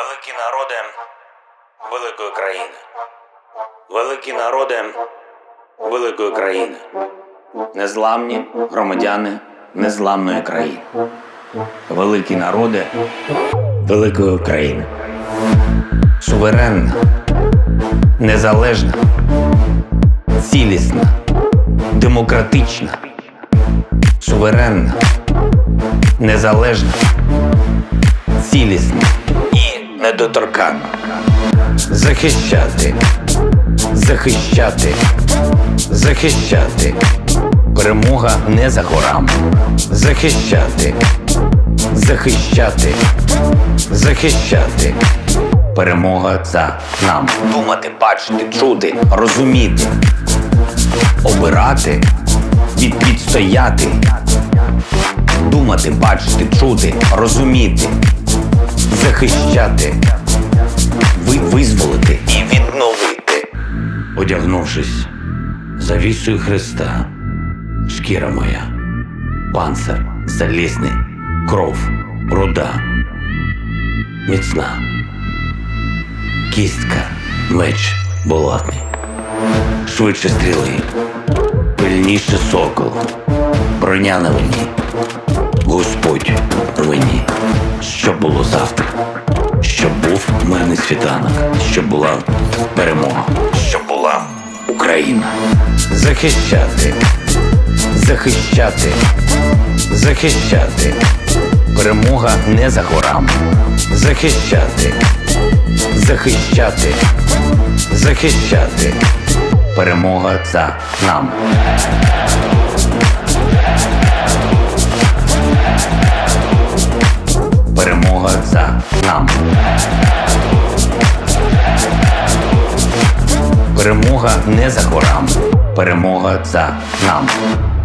Великі народи великої країни. Великі народи великої країни. Незламні громадяни незламної країни. Великі народи великої країни. Суверенна, незалежна, цілісна, демократична, суверенна, незалежна, цілісна і недоторканна. Захищати, захищати, захищати. Перемога не за горами. Захищати, захищати, захищати. Перемога за нами. Думати, бачити, чути, розуміти, обирати, від, відстояти. Думати, бачити, чути, розуміти, захищати, ви, визволити і відновити. Одягнувшись завісою Христа, шкіра моя, панцир залізний, кров, руда, міцна, кістка, меч болотний, швидше стріли, пильніше сокол, броня на мені, Господь мені, світанок, щоб була перемога, щоб була Україна. Захищати, захищати, захищати. Перемога не за горами. Захищати, захищати, захищати. Перемога за нами. Перемога не за горами. Перемога за нами.